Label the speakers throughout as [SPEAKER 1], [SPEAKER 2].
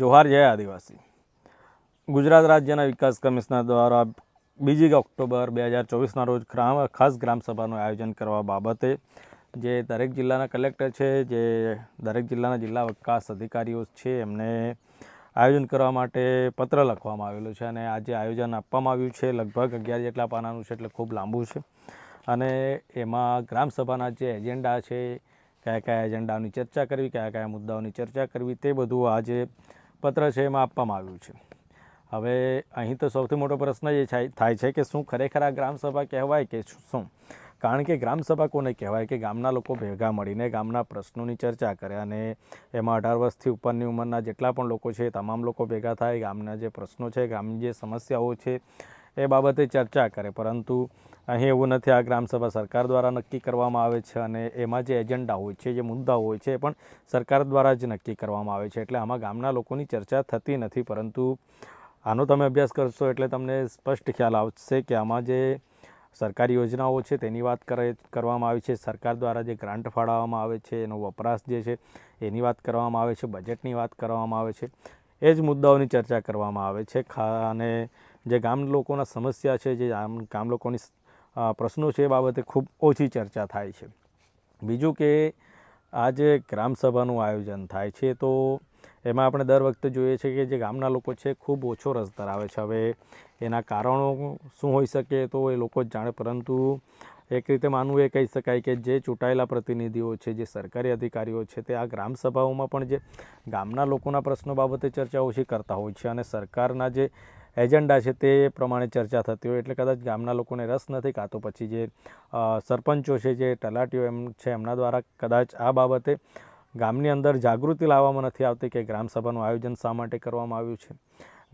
[SPEAKER 1] જોહાર જય આદિવાસી. ગુજરાત રાજ્યના વિકાસ કમિશનર દ્વારા બીજી ઓક્ટોબર બે હજાર ચોવીસના રોજ ગ્રામ, ખાસ ગ્રામસભાનું આયોજન કરવા બાબતે જે દરેક જિલ્લાના કલેક્ટર છે, જે દરેક જિલ્લાના જિલ્લા વિકાસ અધિકારીઓ છે, એમને આયોજન કરવા માટે પત્ર લખવામાં આવેલો છે અને આજે આયોજન આપવામાં આવ્યું છે. લગભગ અગિયાર જેટલા પાનાનું છે એટલે ખૂબ લાંબુ છે. અને એમાં ગ્રામસભાના જે એજન્ડા છે કયા કયા એજન્ડાની ચર્ચા કરવી કયા કયા મુદ્દાઓની ચર્ચા કરવી તે બધું આજે પત્ર છે એમાં આપવામાં આવ્યું છે. હવે અહીં તો સૌથી મોટો પ્રશ્ન એ થાય છે કે શું ખરેખર આ ગ્રામસભા કહેવાય કે શું? કારણ કે ગ્રામસભા કોને કહેવાય? કે ગામના લોકો ભેગા મળીને ગામના પ્રશ્નોની ચર્ચા કરે અને એમાં અઢાર વર્ષથી ઉપરની ઉંમરના જેટલા પણ લોકો છે તમામ લોકો ભેગા થાય. ગામના જે પ્રશ્નો છે, ગામની જે સમસ્યાઓ છે એ બાબતે ચર્ચા કરે. પરંતુ અહીં એવું નથી, આ ગ્રામસભા સરકાર દ્વારા નક્કી કરવામાં આવે છે અને એમાં જે એજન્ડા હોય છે, જે મુદ્દાઓ હોય છે, એ પણ સરકાર દ્વારા જ નક્કી કરવામાં આવે છે. એટલે આમાં ગામના લોકોની ચર્ચા થતી નથી, પરંતુ આનો તમે અભ્યાસ કરશો એટલે તમને સ્પષ્ટ ખ્યાલ આવશે કે આમાં જે સરકારી યોજનાઓ છે, તેની વાત કરે, કરવામાં આવી છે. સરકાર દ્વારા જે ગ્રાન્ટ ફાળવવામાં આવે છે, એનો વપરાશ જે છે, એની વાત કરવામાં આવે છે, બજેટની વાત કરવામાં આવે છે. એ જ મુદ્દાઓની ચર્ચા કરવામાં આવે છે. ખા, અને જે ગામ લોકોના સમસ્યા છે, જે ગામ લોકોની પ્રશ્નો છે એ બાબતે ખૂબ ઓછી ચર્ચા થાય છે. બીજું કે આ જે ગ્રામસભાનું આયોજન થાય છે, તો એમાં આપણે દર વખતે જોઈએ છે કે જે ગામના લોકો છે ખૂબ ઓછો રસ ધરાવે છે. હવે એના કારણો શું હોઈ શકે તો એ લોકો જ જાણે, પરંતુ એક રીતે માનવું એ કહી શકાય કે જે ચૂંટાયેલા પ્રતિનિધિઓ છે, જે સરકારી અધિકારીઓ છે, તે આ ગ્રામસભાઓમાં પણ જે ગામના લોકોના પ્રશ્નો બાબતે ચર્ચા ઓછી કરતા હોય છે અને સરકારના જે એજન્ડા છે તે પ્રમાણે ચર્ચા થતી હોય એટલે કદાચ ગામના લોકોને રસ નથી કાં તો પછી જે સરપંચો છે, જે તલાટીઓ એમ છે, એમના દ્વારા કદાચ આ બાબતે ગામની અંદર જાગૃતિ લાવવામાં નથી આવતી કે ગ્રામસભાનું આયોજન શા માટે કરવામાં આવ્યું છે?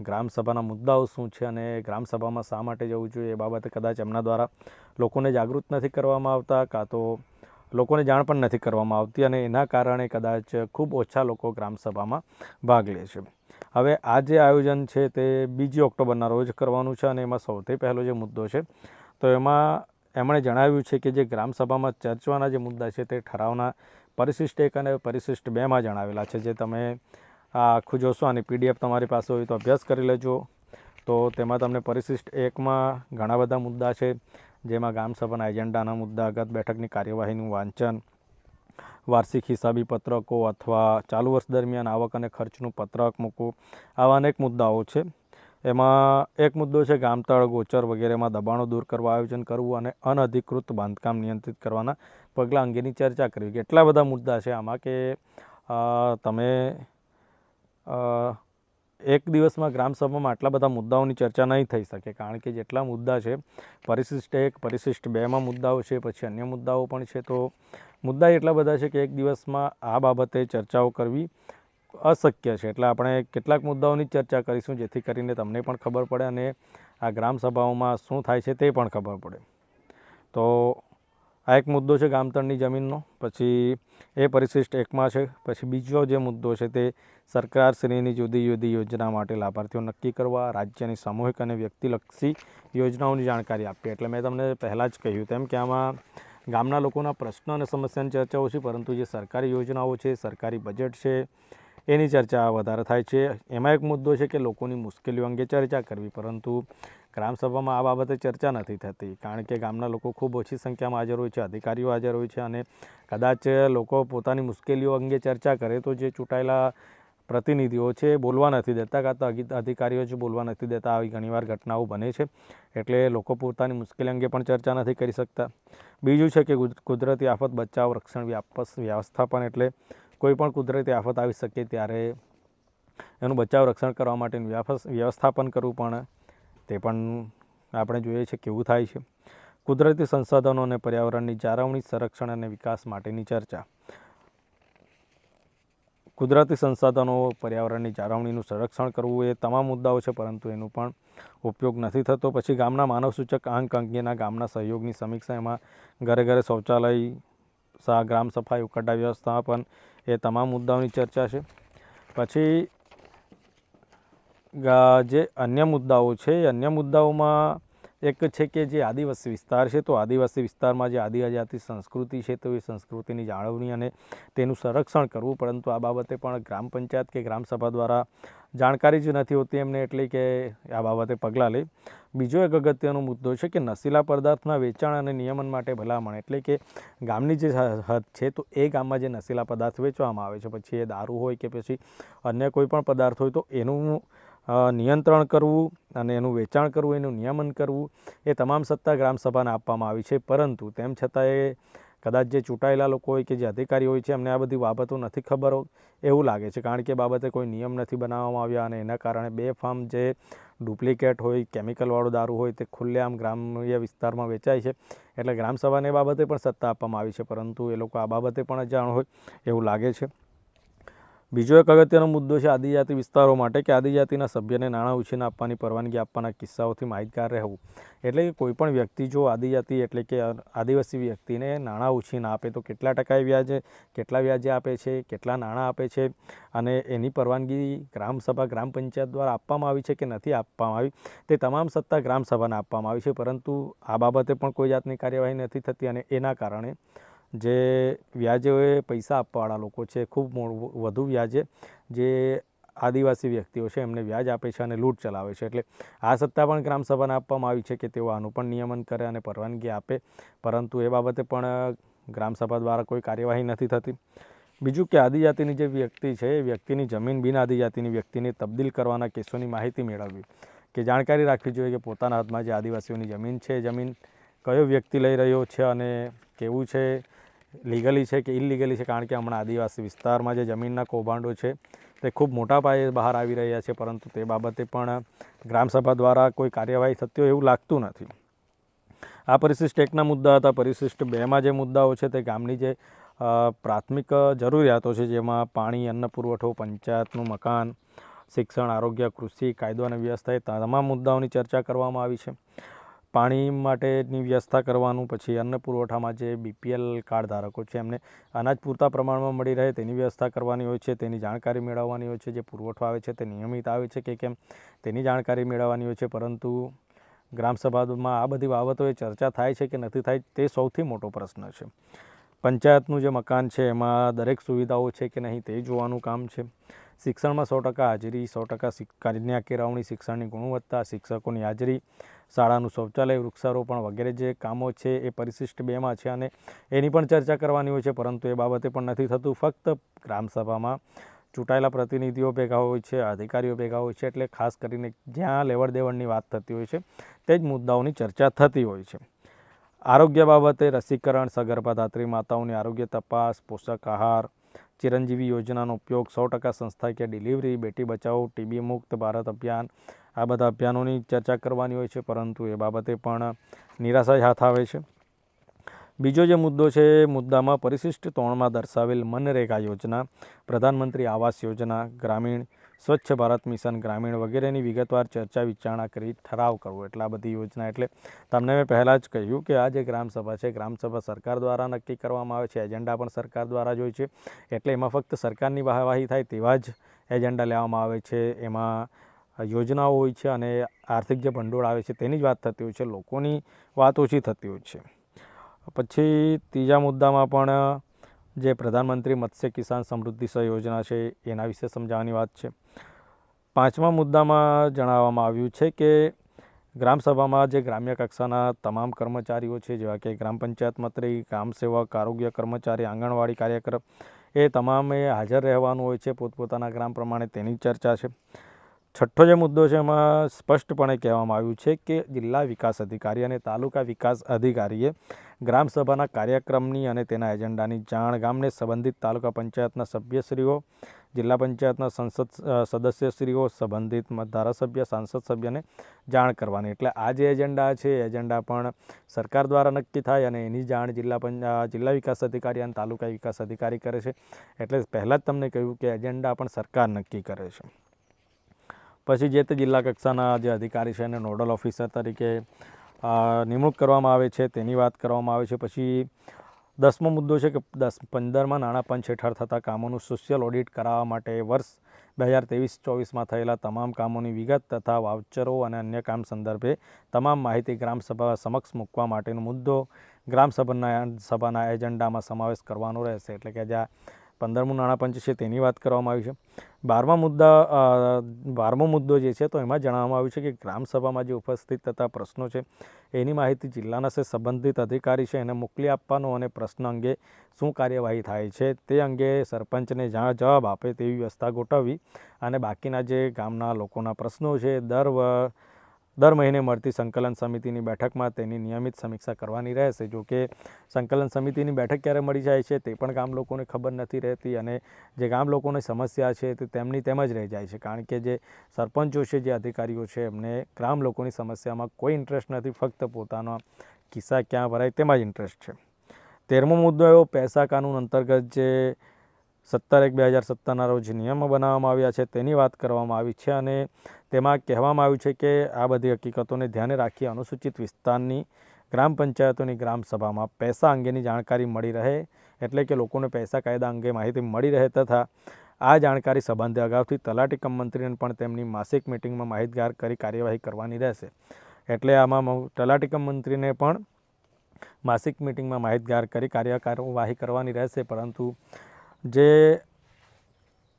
[SPEAKER 1] ગ્રામસભાના મુદ્દાઓ શું છે અને ગ્રામસભામાં શા માટે જવું જોઈએ? એ બાબતે કદાચ એમના દ્વારા લોકોને જાગૃત નથી કરવામાં આવતા કાં તો લોકોને જાણ પણ નથી કરવામાં આવતી અને એના કારણે કદાચ ખૂબ ઓછા લોકો ગ્રામસભામાં ભાગ લે છે. હવે આ જે આયોજન છે તે બીજી ઓક્ટોબરના રોજ કરવાનું છે અને એમાં સૌથી પહેલો જે મુદ્દો છે, તો એમાં એમણે જણાવ્યું છે કે જે ગ્રામસભામાં ચર્ચવાના જે મુદ્દા છે તે ઠરાવના પરિશિષ્ટ એક અને પરિશિષ્ટ બેમાં જણાવેલા છે. જે તમે આખું જોશો અને પીડીએફ તમારી પાસે હોય તો અભ્યાસ કરી લેજો. તો તેમાં તમને પરિશિષ્ટ એકમાં ઘણા બધા મુદ્દા છે, જેમાં ગ્રામસભાના એજન્ડાના મુદ્દા ગત બેઠકની કાર્યવાહીનું વાંચન વાર્ષિક હિસાબી પત્રકો અથવા ચાલુ વર્ષ દરમિયાન આવક અને ખર્ચનું પત્રક મૂકવું, આવા અનેક મુદ્દાઓ છે. એમાં એક મુદ્દો છે ગામતળ ગોચર વગેરેમાં દબાણો દૂર કરવા, આયોજન કરવું અને અનધિકૃત બાંધકામ નિયંત્રિત કરવાના પગલાં અંગેની ચર્ચા કરવી. કેટલા બધા મુદ્દા છે આમાં કે તમે એક દિવસમાં ગ્રામસભામાં આટલા બધા મુદ્દાઓની ચર્ચા નહીં થઈ શકે, કારણ કે જેટલા મુદ્દા છે, પરિશિષ્ટ એક, પરિશિષ્ટ બેમાં મુદ્દાઓ છે, પછી અન્ય મુદ્દાઓ પણ છે, તો મુદ્દા એટલા બધા છે કે એક દિવસમાં આ બાબતે ચર્ચાઓ કરવી અશક્ય છે. એટલે આપણે કેટલાક મુદ્દાઓની ચર્ચા કરીશું, જેથી કરીને તમને પણ ખબર પડે અને આ ગ્રામસભાઓમાં શું થાય છે તે પણ ખબર પડે. તો આ એક મુદ્દો છે ગામતળની જમીનનો. પછી એ પરિશિષ્ટ એકમાં છે. પછી બીજો જે મુદ્દો છે તે સરકારશ્રીની જુદી જુદી યોજના માટે લાભાર્થીઓ નક્કી કરવા, રાજ્યની સામૂહિક અને વ્યક્તિલક્ષી યોજનાઓની જાણકારી આપવી. એટલે મેં તમને પહેલાં જ કહ્યું તેમ કે આમાં ગામના લોકોના પ્રશ્નો અને સમસ્યાની ચર્ચાઓ છે, પરંતુ જે સરકારી યોજનાઓ છે, સરકારી બજેટ છે, એની ચર્ચા વધારે થાય છે. એમાં એક મુદ્દો છે કે લોકોની મુશ્કેલીઓ અંગે ચર્ચા કરવી. પરંતુ ગ્રામસભામાં આ બાબતે ચર્ચા નથી થતી, કારણ કે ગામના લોકો ખૂબ ઓછી સંખ્યામાં હાજર હોય છે, અધિકારીઓ હાજર હોય છે અને કદાચ લોકો પોતાની મુશ્કેલીઓ અંગે ચર્ચા કરે તો જે ચૂંટાયેલા પ્રતિનિધિઓ છે બોલવા નથી દેતા કાં તો અધિકારીઓ જ બોલવા નથી દેતા, આવી ઘણીવાર ઘટનાઓ બને છે, એટલે લોકો પોતાની મુશ્કેલી અંગે પણ ચર્ચા નથી કરી શકતા. બીજું છે કે કુદરતી આફત બચાવ, રક્ષણ, વ્યાપસ, વ્યવસ્થાપન એટલે કોઈ પણ કુદરતી આફત આવી શકે ત્યારે એનું બચાવ, રક્ષણ કરવા માટેનું વ્યાપસ, વ્યવસ્થાપન કરવું પણ તે પણ આપણે જોઈએ છે કેવું થાય છે. કુદરતી સંસાધનો અને પર્યાવરણની જાળવણી, સંરક્ષણ અને વિકાસ માટેની ચર્ચા. કુદરતી સંસાધનો, પર્યાવરણની જાળવણીનું સંરક્ષણ કરવું એ તમામ મુદ્દાઓ છે, પરંતુ એનું પણ ઉપયોગ નથી થતો. પછી ગામના માનવસૂચક અંક અંગેના ગામના સહયોગની સમીક્ષા, એમાં ઘરે ઘરે શૌચાલય સા ગ્રામ સફાઈ, ઉકરડા વ્યવસ્થાપન એ તમામ મુદ્દાઓની ચર્ચા છે. પછી જે અન્ય મુદ્દાઓ છે, એ અન્ય મુદ્દાઓમાં એક છે કે જે આદિવાસી વિસ્તાર છે, તો આદિવાસી વિસ્તારમાં જે આદિજાતિ સંસ્કૃતિ છે, તો એ સંસ્કૃતિની જાળવણી અને તેનું સંરક્ષણ કરવું. પરંતુ આ બાબતે પણ ગ્રામ પંચાયત કે ગ્રામસભા દ્વારા જાણકારી જ નથી હોતી એમને એટલે કે આ બાબતે પગલાં લે. બીજો એક અગત્યનો મુદ્દો છે કે નશીલા પદાર્થના વેચાણ અને નિયમન માટે ભલામણ. એટલે કે ગામની જે હદ છે, તો એ ગામમાં જે નશીલા પદાર્થ વેચવામાં આવે છે. પછી એ દારૂ હોય કે પછી અન્ય કોઈ પણ પદાર્થ હોય, તો એનું નિયંત્રણ કરવું અને એનું વેચાણ કરવું, એનું નિયમન કરવું એ તમામ સત્તા ગ્રામસભાને આપવામાં આવી છે. પરંતુ તેમ છતાં એ કદાચ જે ચૂંટાયેલા લોકો હોય કે જે અધિકારી હોય છે, એમને આ બધી બાબતો નથી ખબર એવું લાગે છે. કારણ કે બાબતે કોઈ નિયમ નથી બનાવવામાં આવ્યા અને એના કારણે બે ફાર્મ જે ડુપ્લિકેટ હોય, કેમિકલવાળો દારૂ હોય તે ખુલ્લેઆમ ગ્રામ્ય વિસ્તારમાં વેચાય છે. એટલે ગ્રામસભાને બાબતે પણ સત્તા આપવામાં આવી છે. પરંતુ એ લોકો આ બાબતે પણ અજાણ હોય એવું લાગે છે. બીજો એક અગત્યનો મુદ્દો છે આદિજાતિ વિસ્તારો માટે કે આદિજાતિના સભ્યને નાણાં ઉછીને આપવાની, પરવાનગી આપવાના કિસ્સાઓથી માહિતગાર રહેવું. એટલે કે કોઈપણ વ્યક્તિ જો આદિજાતિ એટલે કે આદિવાસી વ્યક્તિને નાણાં ઉછીને આપે તો કેટલા ટકાએ વ્યાજે, કેટલા વ્યાજે આપે છે, કેટલા નાણાં આપે છે અને એની પરવાનગી ગ્રામસભા ગ્રામ પંચાયત દ્વારા આપવામાં આવી છે કે નથી આપવામાં આવી, તે તમામ સત્તા ગ્રામસભાને આપવામાં આવી છે. પરંતુ આ બાબતે પણ કોઈ જાતની કાર્યવાહી નથી થતી અને એના કારણે જે વ્યાજે પૈસા આપવાવાળા લોકો છે, ખૂબ વધુ વ્યાજે જે આદિવાસી વ્યક્તિઓ છે, એમને વ્યાજ આપે છે અને લૂંટ ચલાવે છે. એટલે આ સત્તા પણ ગ્રામસભાને આપવામાં આવી છે કે તેઓ આનું પણ નિયમન કરે અને પરવાનગી આપે. પરંતુ એ બાબતે પણ ગ્રામસભા દ્વારા કોઈ કાર્યવાહી નથી થતી. બીજું કે આદિજાતિની જે વ્યક્તિ છે, એ વ્યક્તિની જમીન બિન આદિજાતિની વ્યક્તિને તબદીલ કરવાના કેસોની માહિતી મેળવવી. કે જાણકારી રાખવી જોઈએ કે પોતાના હાથમાં જે આદિવાસીઓની જમીન છે જમીન કયો વ્યક્તિ લઈ રહ્યો છે અને કેવું છે લીગલી છે કે ઇલીગલી છે? કારણ કે હમણાં આદિવાસી વિસ્તારમાં જે જમીનના કૌભાંડો છે, તે ખૂબ મોટા પાયે બહાર આવી રહ્યા છે, પરંતુ તે બાબતે પણ ગ્રામસભા દ્વારા કોઈ કાર્યવાહી થતી હોય એવું લાગતું નથી. આ પરિશિષ્ટ એકના મુદ્દા હતા. પરિશિષ્ટ બેમાં જે મુદ્દાઓ છે, તે ગામની જે પ્રાથમિક જરૂરિયાતો છે, જેમાં પાણી, અન્ન પુરવઠો, પંચાયતનું મકાન, શિક્ષણ, આરોગ્ય, કૃષિ, કાયદો અને વ્યવસ્થા, એ તમામ મુદ્દાઓની ચર્ચા કરવામાં આવી છે. પાણી માટેની વ્યવસ્થા કરવાનું, પછી અન્ન પુરવઠામાં જે બીપીએલ કાર્ડ ધારકો છે, એમને અનાજ પૂરતા પ્રમાણમાં મળી રહે તેની વ્યવસ્થા કરવાની હોય છે, તેની જાણકારી મેળવવાની હોય છે, જે પુરવઠો આવે છે તે નિયમિત આવે છે કે કેમ, તેની જાણકારી મેળવવાની હોય છે. પરંતુ ગ્રામસભામાં આ બધી બાબતોએ ચર્ચા થાય છે કે નથી થાય તે સૌથી મોટો પ્રશ્ન છે. પંચાયતનું જે મકાન છે, એમાં દરેક સુવિધાઓ છે કે નહીં તે જોવાનું કામ છે. શિક્ષણમાં સો ટકા હાજરી, સો ટકા કન્યા કેળવણી, શિક્ષણની ગુણવત્તા, શિક્ષકોની હાજરી, શાળાનું શૌચાલય, વૃક્ષારોપણ વગેરે જે કામો છે એ પરિશિષ્ટ બેમાં છે અને એની પણ ચર્ચા કરવાની હોય છે, પરંતુ એ બાબતે પણ નથી થતું. ફક્ત ગ્રામસભામાં ચૂંટાયેલા પ્રતિનિધિઓ ભેગા હોય છે, અધિકારીઓ ભેગા હોય છે, એટલે ખાસ કરીને જ્યાં લેવડ દેવડની વાત થતી હોય છે, તે જ મુદ્દાઓની ચર્ચા થતી હોય છે. આરોગ્ય બાબતે રસીકરણ સગર્ભા ધાત્રી માતાઓની આરોગ્ય તપાસ, પોષક આહાર, ચિરંજીવી યોજનાનો ઉપયોગ, સો ટકા સંસ્થાકીય ડિલિવરી, બેટી બચાવો, ટીબી મુક્ત ભારત અભિયાન, આ બધા અભિયાનોની ચર્ચા કરવાની હોય છે, પરંતુ એ બાબતે પણ નિરાશા જ હાથ આવે છે. બીજો જે મુદ્દો છે, એ મુદ્દામાં પરિશિષ્ટ તોણમાં દર્શાવેલ મનરેગા યોજના, પ્રધાનમંત્રી આવાસ યોજના, ગ્રામીણ સ્વચ્છ ભારત મિશન ગ્રામીણ વગેરેની વિગતવાર ચર્ચા વિચારણા કરી ઠરાવ કરવો. એટલે બધી યોજના એટલે તમને મેં પહેલાં જ કહ્યું કે આ જે ગ્રામસભા છે ગ્રામસભા સરકાર દ્વારા નક્કી કરવામાં આવે છે, એજન્ડા પણ સરકાર દ્વારા જ હોય છે. એટલે એમાં ફક્ત સરકારની વાહવાહી થાય તેવા જ એજન્ડા લેવામાં આવે છે. એમાં યોજનાઓ હોય છે અને આર્થિક જે ભંડોળ આવે છે તેની જ વાત થતી હોય છે, લોકોની વાત ઓછી થતી હોય છે. પછી ત્રીજા મુદ્દામાં પણ જે પ્રધાનમંત્રી મત્સ્ય કિસાન સમૃદ્ધિ સહ યોજના છે, એના વિશે સમજાવવાની વાત છે. પાંચમા મુદ્દામાં જણાવવામાં આવ્યું છે કે ગ્રામસભામાં જે ગ્રામ્ય કક્ષાના તમામ કર્મચારીઓ છે, જેવા કે ગ્રામ પંચાયત મંત્રી, ગ્રામ સેવક, આરોગ્ય કર્મચારી, આંગણવાડી કાર્યક્રમ એ તમામે હાજર રહેવાનું હોય છે. પોતપોતાના ગ્રામ પ્રમાણે તેની ચર્ચા છે. છઠ્ઠો જે મુદ્દો છે એમાં સ્પષ્ટપણે કહેવામાં આવ્યું છે કે જિલ્લા વિકાસ અધિકારી અને તાલુકા વિકાસ અધિકારીએ ગ્રામસભાના કાર્યક્રમની અને તેના એજન્ડાની જાણ ગામને સંબંધિત તાલુકા પંચાયતના સભ્યશ્રીઓ, જિલ્લા પંચાયતના સંસદ સદસ્યશ્રીઓ, સંબંધિત ધારાસભ્ય, સાંસદ સભ્યને જાણ કરવાની. એટલે આ જે એજન્ડા છે એજન્ડા પણ સરકાર દ્વારા નક્કી થાય અને એની જાણ જિલ્લા જિલ્લા વિકાસ અધિકારી અને તાલુકા વિકાસ અધિકારી કરે છે. એટલે પહેલાં જ તમને કહ્યું કે એજન્ડા પણ સરકાર નક્કી કરે છે. પછી જે તે જિલ્લા કક્ષાના જે અધિકારી છે એને નોડલ ઓફિસર તરીકે નિમણૂક કરવામાં આવે છે, તેની વાત કરવામાં આવે છે. પછી દસમો મુદ્દો છે કે દસ પંદરમાં નાણાં પંચ હેઠળ થતા કામોનું સોશિયલ ઓડિટ કરાવવા માટે વર્ષ બે હજાર ત્રેવીસ ચોવીસમાં થયેલા તમામ કામોની વિગત તથા વાઉચરો અને અન્ય કામ સંદર્ભે તમામ માહિતી ગ્રામસભા સમક્ષ મૂકવા માટેનો મુદ્દો ગ્રામસભાના સભાના એજન્ડામાં સમાવેશ કરવાનો રહેશે. એટલે કે જ્યાં પંદરમું નાણાપંચ છે તેની વાત કરવામાં આવી છે. બારમા મુદ્દા બારમો મુદ્દો જે છે તો એમાં જણાવવામાં આવ્યું છે કે ગ્રામસભામાં જે ઉપસ્થિત થતા પ્રશ્નો છે, એની માહિતી જિલ્લાના સે સંબંધિત અધિકારી છે, એને મોકલી આપવાનો અને પ્રશ્ન અંગે શું કાર્યવાહી થાય છે તે અંગે સરપંચને જ્યાં જવાબ આપે તેવી વ્યવસ્થા ગોઠવવી અને બાકીના જે ગામના લોકોના પ્રશ્નો છે, દર દર મહિને મળતી સંકલન સમિતિની બેઠકમાં તેની નિયમિત સમીક્ષા કરવાની રહેશે. જો કે સંકલન સમિતિની બેઠક ક્યારે મળી જાય છે તે પણ ગામ લોકોને ખબર નથી રહેતી અને જે ગામ લોકોની સમસ્યા છે તે તેમની તેમ જ રહી જાય છે. કારણ કે જે સરપંચો છે, જે અધિકારીઓ છે, એમને ગ્રામ લોકોની સમસ્યામાં કોઈ ઇન્ટરેસ્ટ નથી. ફક્ત પોતાનો કિસ્સા ક્યાં ભરાય તેમાં જ ઇન્ટરેસ્ટ છે. તેરમો મુદ્દો એવો, પૈસા કાનૂન અંતર્ગત જે સત્તર એક બે હજાર સત્તરના રોજ નિયમો બનાવવામાં આવ્યા છે, તેની વાત કરવામાં આવી છે અને તેમાં કહેવામાં આવ્યું છે કે આ બધી હકીકતોને ધ્યાને રાખી અનુસૂચિત વિસ્તારની ગ્રામ પંચાયતોની ગ્રામ સભામાં પૈસા અંગેની જાણકારી મળી રહે એટલે કે લોકોને પૈસા કાયદા અંગે માહિતી મળી રહે તથા આ જાણકારી સંબંધે અગાઉથી તલાટી કમ મંત્રીને પણ તેમની માસિક મિટિંગમાં માહિતગાર કરી કાર્યવાહી કરવાની રહેશે. એટલે આમાં તલાટી કમ મંત્રીને પણ માસિક મિટિંગમાં માહિતગાર કરી કાર્ય કાર્યવાહી કરવાની રહેશે, પરંતુ જે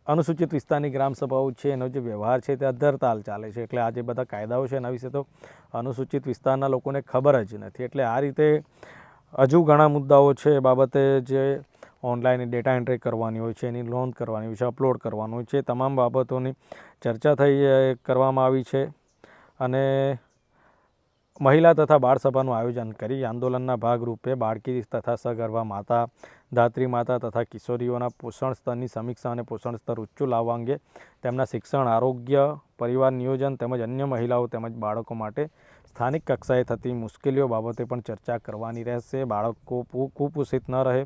[SPEAKER 1] અનુસૂચિત વિસ્તારની ગ્રામસભાઓ છે, એનો જે વ્યવહાર છે તે અધરતાલ ચાલે છે. એટલે આ જે બધા કાયદાઓ છે એના વિશે તો અનુસૂચિત વિસ્તારના લોકોને ખબર જ નથી. એટલે આ રીતે હજુ ઘણા મુદ્દાઓ છે એ બાબતે જે ઓનલાઈન ડેટા એન્ટ્રી કરવાની હોય છે, એની નોંધ કરવાની હોય છે, અપલોડ કરવાનું હોય છે તમામ બાબતોની ચર્ચા થઈ કરવામાં આવી છે. અને મહિલા તથા બાળ સભાનું આયોજન કરી આંદોલનના ભાગરૂપે બાળકી તથા સગર્ભા માતા, ધાત્રી માતા તથા કિશોરીઓના પોષણ સ્તરની સમીક્ષા અને પોષણ સ્તર ઊંચું લાવવા અંગે તેમના શિક્ષણ, આરોગ્ય, પરિવાર નિયોજન તેમજ અન્ય મહિલાઓ તેમજ બાળકો માટે સ્થાનિક કક્ષાએ થતી મુશ્કેલીઓ બાબતે પણ ચર્ચા કરવાની રહેશે. બાળકો કુપોષિત ન રહે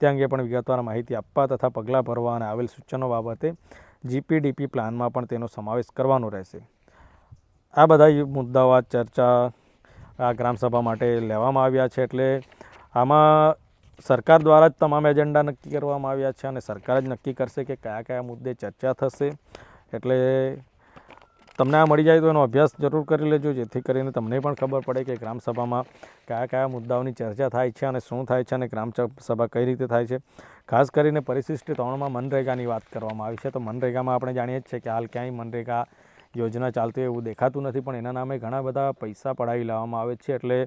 [SPEAKER 1] તે અંગે પણ વિગતવાર માહિતી આપવા તથા પગલાં ભરવા અને આવેલ સૂચનો બાબતે જીપીડીપી પ્લાનમાં પણ તેનો સમાવેશ કરવાનો રહેશે. આ બધા મુદ્દાઓ ચર્ચા આ ગ્રામસભા માટે લેવામાં આવ્યા છે એટલે આમાં સરકાર દ્વારા જ તમામ એજન્ડા નક્કી કરવામાં આવ્યા છે અને સરકાર જ નક્કી કરશે કે કયા કયા મુદ્દે ચર્ચા થશે. એટલે તમને આ મળી જાય તો એનો અભ્યાસ જરૂર કરી લેજો, જેથી કરીને તમને પણ ખબર પડે કે ગ્રામસભામાં કયા કયા મુદ્દાઓની ચર્ચા થાય છે અને શું થાય છે અને ગ્રામ સભા કઈ રીતે થાય છે. ખાસ કરીને પરિશિષ્ટ ત્રણમાં મનરેગાની વાત કરવામાં આવી છે. તો મનરેગામાં આપણે જાણીએ જ છે કે હાલ ક્યાંય મનરેગા યોજના ચાલતી એવું દેખાતું નથી, પણ એના નામે ઘણા બધા પૈસા પડાવી લેવામાં આવે છે. એટલે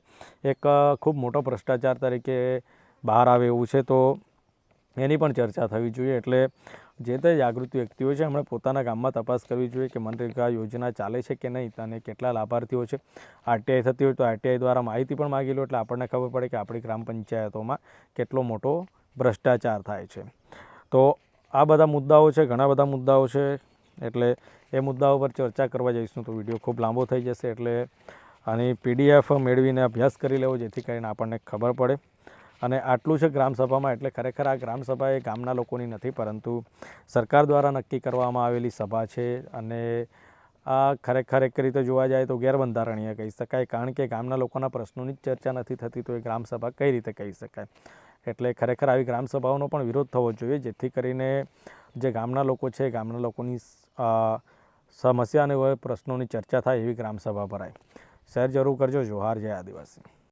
[SPEAKER 1] એક ખૂબ મોટો ભ્રષ્ટાચાર તરીકે બહાર આવે એવું છે, તો એની પણ ચર્ચા થવી જોઈએ. એટલે જે તે જાગૃતિ વ્યક્તિઓ છે, એમણે પોતાના ગામમાં તપાસ કરવી જોઈએ કે મનરેગા યોજના ચાલે છે કે નહીં અને કેટલા લાભાર્થીઓ છે. આરટીઆઈ થતી હોય તો આરટીઆઈ દ્વારા માહિતી પણ માગી લો, એટલે આપણને ખબર પડે કે આપણી ગ્રામ પંચાયતોમાં કેટલો મોટો ભ્રષ્ટાચાર થાય છે. તો આ બધા મુદ્દાઓ છે, ઘણા બધા મુદ્દાઓ છે, એટલે એ મુદ્દાઓ પર ચર્ચા કરવા જઈશું તો વીડિયો ખૂબ લાંબો થઈ જશે એટલે આની પીડીએફ મેળવીને અભ્યાસ કરી લેવો જેથી કરીને આપણને ખબર પડે. અને આટલું છે ગ્રામસભામાં એટલે ખરેખર આ ગ્રામસભા એ ગામના લોકોની નથી, પરંતુ સરકાર દ્વારા નક્કી કરવામાં આવેલી સભા છે અને આ ખરેખર એક રીતે જોવા જાય તો ગેરબંધારણીય કહી શકાય, કારણ કે ગામના લોકોના પ્રશ્નોની જ ચર્ચા નથી થતી તો એ ગ્રામસભા કઈ રીતે કહી શકાય? એટલે ખરેખર આવી ગ્રામસભાઓનો પણ વિરોધ થવો જોઈએ, જેથી કરીને જે ગામના લોકો છે, ગામના લોકોની સમસ્યા અને પ્રશ્નોની ચર્ચા થાય એવી ગ્રામસભા ભરાય શેર જરૂર કરજો. જોહાર જય આદિવાસી.